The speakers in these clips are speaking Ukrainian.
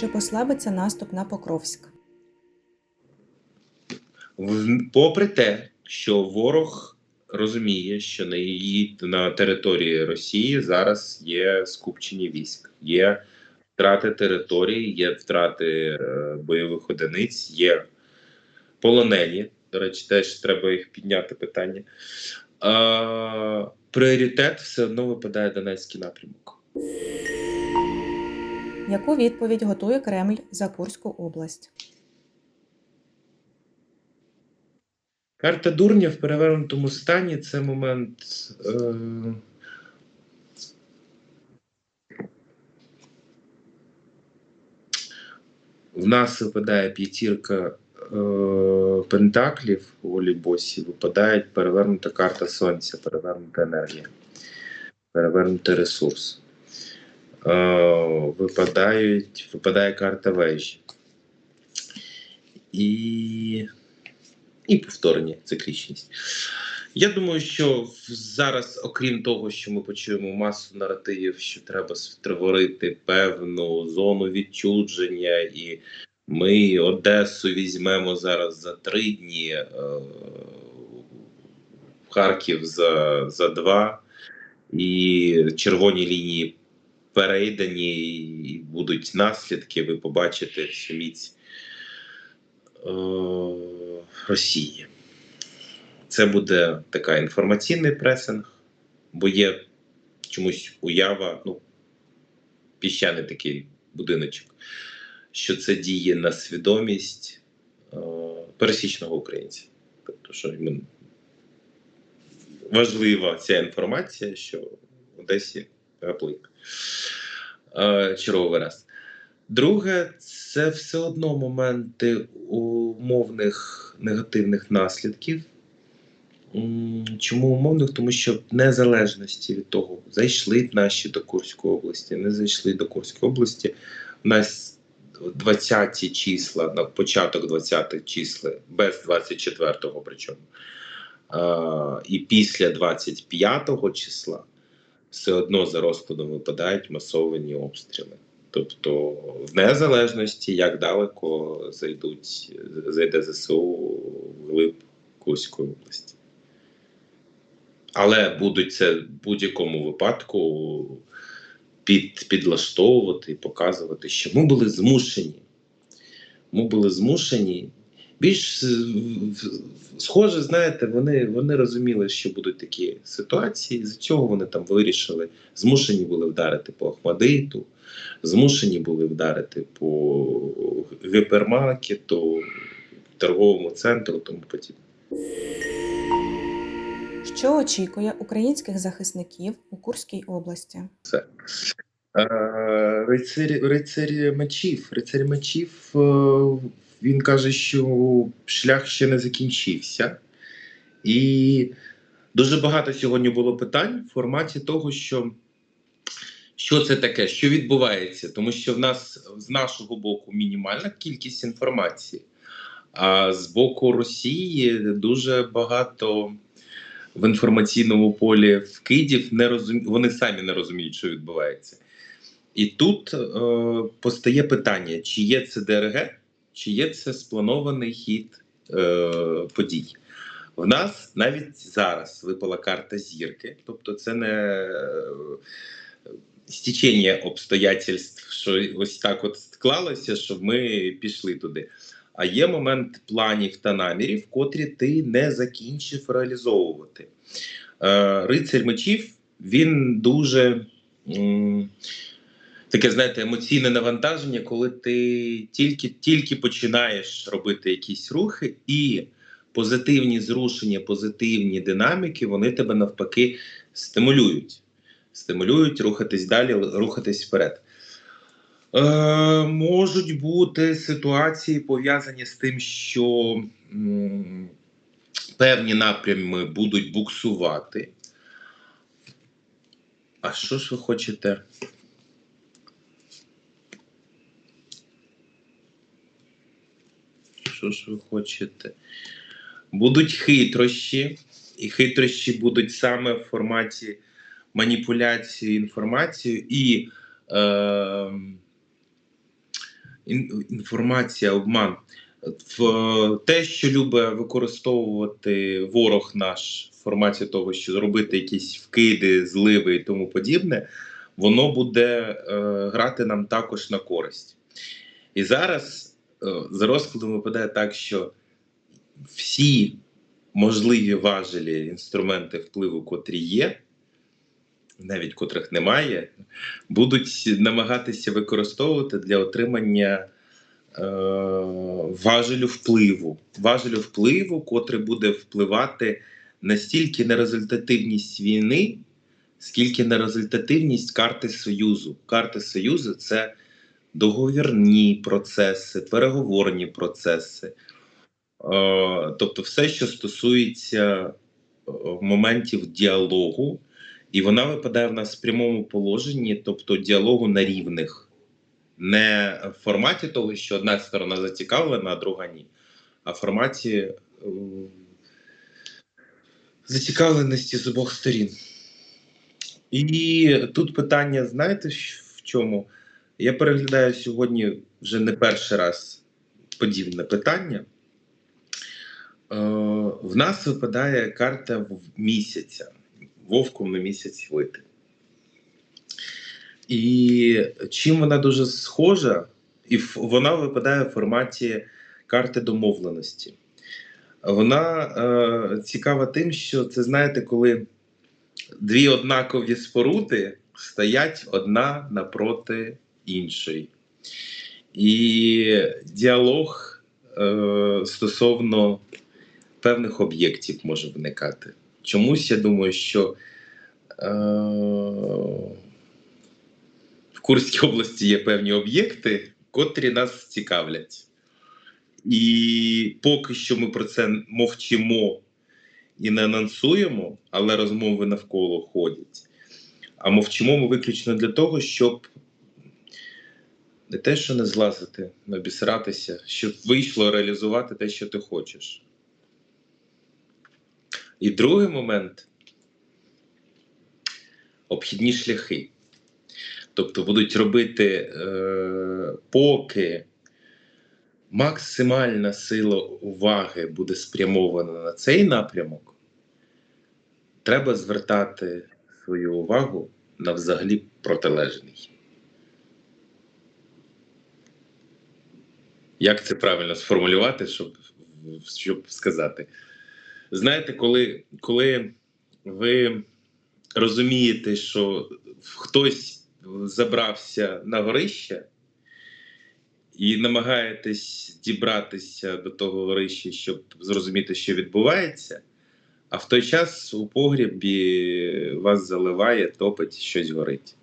Чи послабиться наступ на Покровськ? Попри те, що ворог розуміє, що на її на території Росії зараз є скупчення військ, є втрати території, є втрати е, бойових одиниць, є полонені. До речі, теж треба їх підняти питання. А, пріоритет все одно випадає Донецький напрямок. Яку відповідь готує Кремль за Курську область? Карта дурня в перевернутому стані це момент. Е... В нас випадає п'ятірка е... пентаклів у волейбосі, випадає перевернута карта сонця, перевернута енергія, перевернутий ресурс. Е... Випадають, випадає карта вежі. І і повторення, циклічність. Я думаю, що зараз, окрім того, що ми почуємо масу наративів, що треба створити певну зону відчудження, і ми Одесу візьмемо зараз за три дні, е, Харків за, за два, і червоні лінії перейдені, і будуть наслідки. Ви побачите всю міць е, Росії. Це буде така інформаційний пресинг, бо є чомусь уява, ну, піщаний такий будиночок, що це діє на свідомість е, пересічного українця. Тобто, що йому важлива ця інформація, що в Одесі гаплик. Е, черговий раз. Друге, це все одно моменти умовних негативних наслідків. Чому умовних? Тому що в незалежності від того, зайшли наші до Курської області, не зайшли до Курської області. У нас 20 числа, на початок 20-х числа, без 24-го причому. А, і після 25-го числа все одно за розкладом випадають масовані обстріли. Тобто, в незалежності, як далеко зайдуть, зайде ЗСУ в глиб Курської області. Але будуть це в будь-якому випадку під, підлаштовувати і показувати, що ми були змушені. Ми були змушені. Більш е, схоже, знаєте, вони, вони розуміли, що будуть такі ситуації. З цього вони там вирішили. Змушені були вдарити по Ахмадиту, змушені були вдарити по гіпермаркету, торговому центру, тому подібне. Що очікує українських захисників у Курській області? Е, Рицарі, рицарі мечів. Рицарі мечів е, він каже, що шлях ще не закінчився. І дуже багато сьогодні було питань в форматі того, що, що це таке, що відбувається, тому що в нас з нашого боку мінімальна кількість інформації, а з боку Росії дуже багато в інформаційному полі вкидів не розумі... вони самі не розуміють, що відбувається. І тут е, постає питання: чи є це ДРГ, чи є це спланований хід е, подій. В нас навіть зараз випала карта зірки, тобто це не е, стічення обстоятельств, що ось так от склалося, щоб ми пішли туди. А є момент планів та намірів, котрі ти не закінчив реалізовувати. Е, Рицарь мечів він дуже. м, Таке, знаєте, емоційне навантаження, коли ти тільки, тільки починаєш робити якісь рухи, і позитивні зрушення, позитивні динаміки, вони тебе навпаки стимулюють. Стимулюють рухатись далі, рухатись вперед. Е, можуть бути ситуації пов'язані з тим, що м, певні напрями будуть буксувати. А що ж ви хочете? Що ж ви хочете? Будуть хитрощі, і хитрощі будуть саме в форматі маніпуляції інформацією і е, інформація, обман. В те, що любить використовувати ворог наш в форматі того, що зробити якісь вкиди, зливи і тому подібне, воно буде е, грати нам також на користь. І зараз за розкладом випадає так, що всі можливі важелі інструменти впливу, котрі є, навіть котрих немає, будуть намагатися використовувати для отримання е, важелю впливу. Важелю впливу, котрий буде впливати настільки на результативність війни, скільки на результативність карти Союзу. Карти Союзу це договірні процеси, переговорні процеси. Е, тобто, все, що стосується е, моментів діалогу, і вона випадає в нас в прямому положенні, тобто діалогу на рівних, не в форматі того, що одна сторона зацікавлена, а друга ні, а в форматі е, зацікавленості з обох сторін. І тут питання, знаєте, в чому? Я переглядаю сьогодні вже не перший раз подібне питання. Е, в нас випадає карта місяця, вовком на місяць вити. І чим вона дуже схожа, і вона випадає в форматі карти домовленості. Вона е, цікава тим, що це знаєте, коли дві однакові споруди стоять одна напроти іншої. І діалог е, стосовно певних об'єктів може виникати. Чомусь я думаю, що е, в Курській області є певні об'єкти, котрі нас цікавлять. І поки що ми про це мовчимо і не анонсуємо, але розмови навколо ходять. А мовчимо ми виключно для того, щоб не те, що не злазити, не обісратися, щоб вийшло реалізувати те, що ти хочеш. І другий момент обхідні шляхи. Тобто будуть робити, е, поки максимальна сила уваги буде спрямована на цей напрямок, треба звертати свою увагу на взагалі протилежний. Як це правильно сформулювати, щоб, щоб сказати? Знаєте, коли, коли ви розумієте, що хтось забрався на горище і намагаєтесь дібратися до того горища, щоб зрозуміти, що відбувається, а в той час у погрібі вас заливає, топить, щось горить.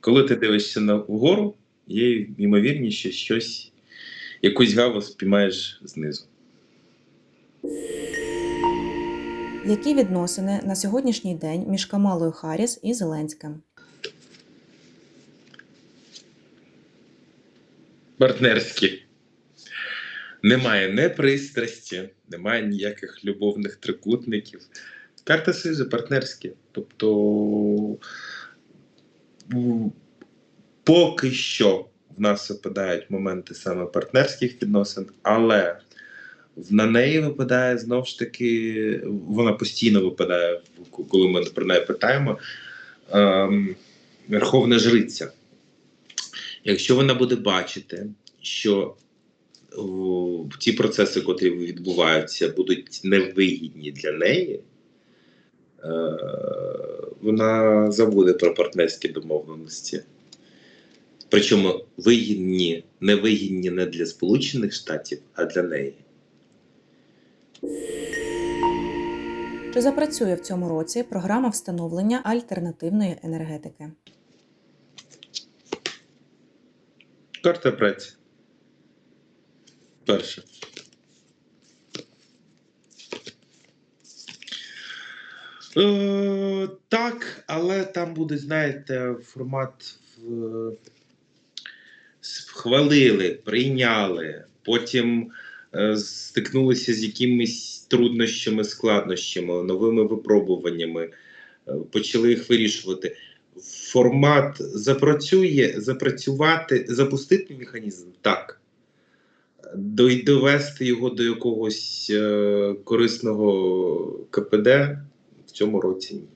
Коли ти дивишся на вгору, є ймовірність, що щось, якусь гаву спіймаєш знизу. Які відносини на сьогоднішній день між Камалою Харріс і Зеленським? партнерські. Немає не пристрасті, немає ніяких любовних трикутників. Карта Союзу партнерські. Тобто поки що в нас випадають моменти саме партнерських відносин, але на неї випадає знову ж таки, вона постійно випадає, коли ми про неї питаємо. Ем, Верховна жриця. Якщо вона буде бачити, що о, ті процеси, котрі відбуваються, будуть невигідні для неї, е, вона забуде про партнерські домовленості. Причому вигідні, невигідні не для Сполучених Штатів, а для неї. Чи запрацює в цьому році програма встановлення альтернативної енергетики? Карта праці. Перше. Е, так, але там буде, знаєте, формат в... схвалили, прийняли, потім е, стикнулися з якимись труднощами, складнощами, новими випробуваннями, е, почали їх вирішувати. формат запрацює, запрацювати, запустити механізм так. Довести його до якогось е, корисного КПД в цьому році ні.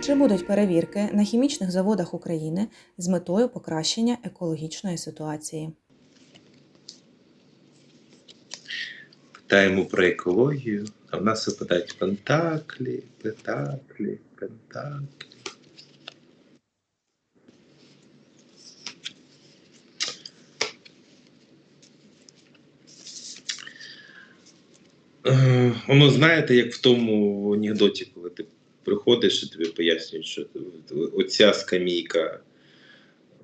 Чи будуть перевірки на хімічних заводах України з метою покращення екологічної ситуації? Питаємо про екологію, а в нас випадають пентаклі, пентаклі, пентаклі. Е, Воно знаєте, як в тому анекдоті, коли ти приходиш і тобі пояснюють, що оця скамійка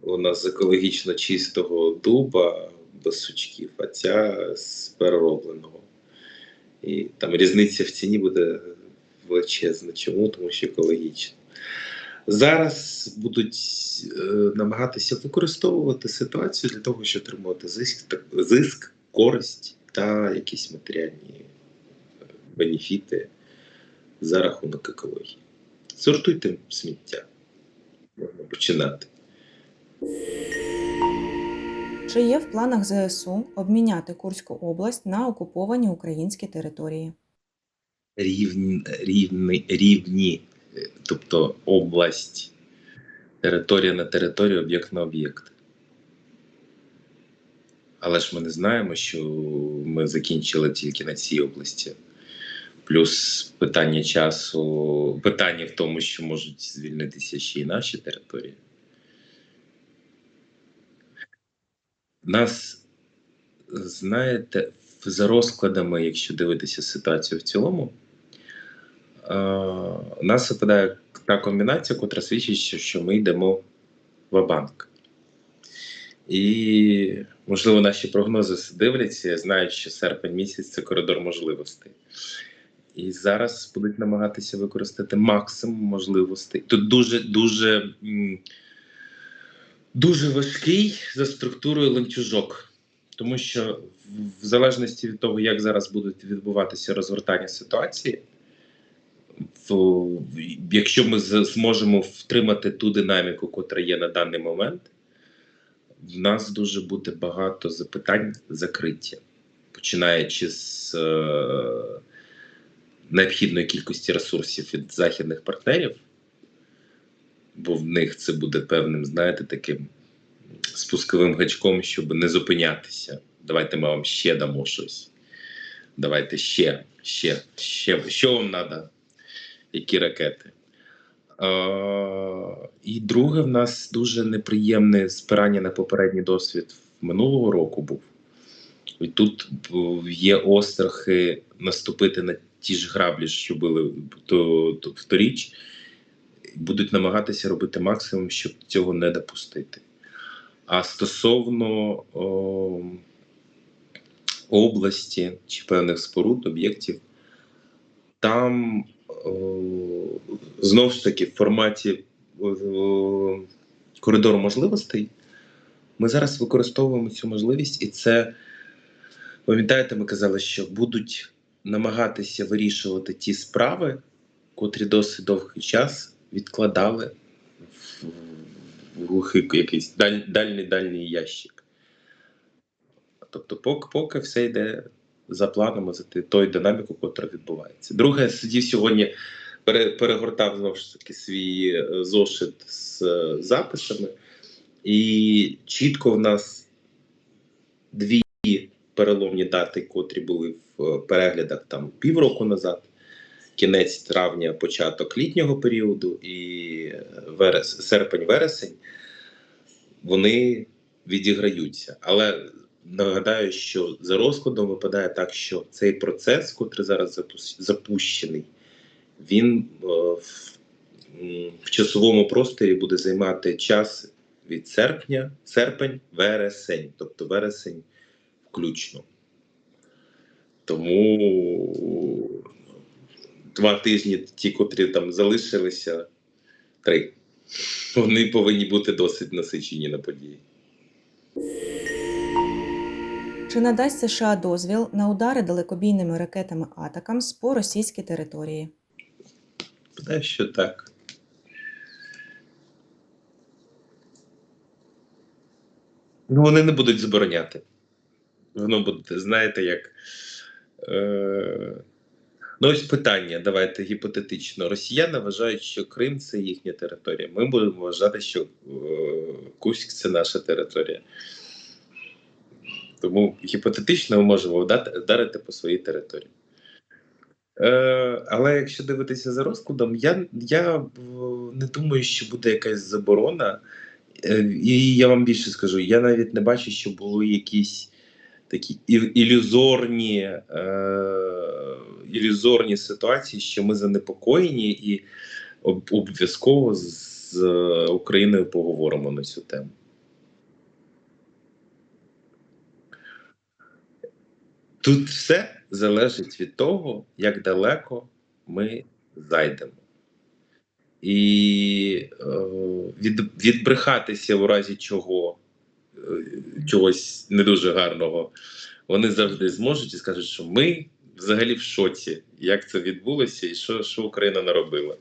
вона з екологічно чистого дуба без сучків, а ця з переробленого. І там різниця в ціні буде величезна. Чому? Тому що екологічно. Зараз будуть е, намагатися використовувати ситуацію для того, щоб отримувати зиск, так- зиск, користь та якісь матеріальні е, бенефіти за рахунок екології. Сортуйте сміття. Можна починати. Чи є в планах ЗСУ обміняти Курську область на окуповані українські території? рівні, рівні, рівні, тобто область, територія на територію, об'єкт на об'єкт. Але ж ми не знаємо, що ми закінчили тільки на цій області. Плюс питання часу, питання в тому, що можуть звільнитися ще й наші території. Нас, знаєте, за розкладами, якщо дивитися ситуацію в цілому, е, нас випадає та комбінація, котра свідчить, що- ми йдемо в банк. І, можливо, наші прогнози дивляться, знають, що серпень місяць це коридор можливостей. І зараз будуть намагатися використати максимум можливостей. Тут дуже дуже, дуже важкий за структурою ланцюжок, тому що в- залежності від того, як зараз будуть відбуватися розгортання ситуації, в- якщо ми зможемо втримати ту динаміку, котра є на даний момент, в нас дуже буде багато запитань закриття, починаючи з е, необхідної кількості ресурсів від західних партнерів, бо в них це буде певним, знаєте, таким спусковим гачком, щоб не зупинятися. Давайте ми вам ще дамо щось. Давайте ще, ще, ще. Що вам треба? Які ракети? Е, і друге, в нас дуже неприємне спирання на попередній досвід минулого року був. І тут є острахи наступити на ті ж граблі, що були то, то, вторіч, будуть намагатися робити максимум, щоб цього не допустити. А стосовно о, області чи певних споруд, об'єктів, там о, знову ж таки в форматі коридору можливостей ми зараз використовуємо цю можливість, і це, пам'ятаєте, ми казали, що будуть намагатися вирішувати ті справи, котрі досить довгий час відкладали в, глухий якийсь даль, дальній дальній ящик. Тобто, поки, поки все йде за планом, за тою динаміку, яка відбувається. Друге, я сидів сьогодні, пере, перегортав знову ж таки свій е, зошит з е, записами, і чітко в нас дві переломні дати, котрі були в е, переглядах там півроку назад. Кінець травня, початок літнього періоду і е, верес, серпень-вересень, вони відіграються. Але нагадаю, що за розкладом випадає так, що цей процес, котрий зараз запущений, він е, в, в часовому просторі буде займати час від серпня, серпень, вересень, тобто вересень включно. Тому два тижні ті, котрі там залишилися, три. Вони повинні бути досить насичені на події. Чи надасть США дозвіл на удари далекобійними ракетами Атакамс по російській території? Дещо так. Ну, Вони не будуть забороняти. Воно буде, знаєте, як. Е... Ну, ось питання, давайте гіпотетично. Росіяни вважають, що Крим це їхня територія. Ми будемо вважати, що е... Курськ це наша територія. Тому гіпотетично ми можемо вдарити по своїй території. Е, але якщо дивитися за розкладом, я, я е, не думаю, що буде якась заборона. Е, і я вам більше скажу, я навіть не бачу, що були якісь такі ілюзорні, е, ілюзорні ситуації, що ми занепокоєні, і обов'язково з, Україною поговоримо на цю тему. Тут все залежить від того, як далеко ми зайдемо. І е, від, відбрехатися в разі чого, чогось не дуже гарного, вони завжди зможуть і скажуть, що ми взагалі в шоці, як це відбулося і що, що Україна наробила.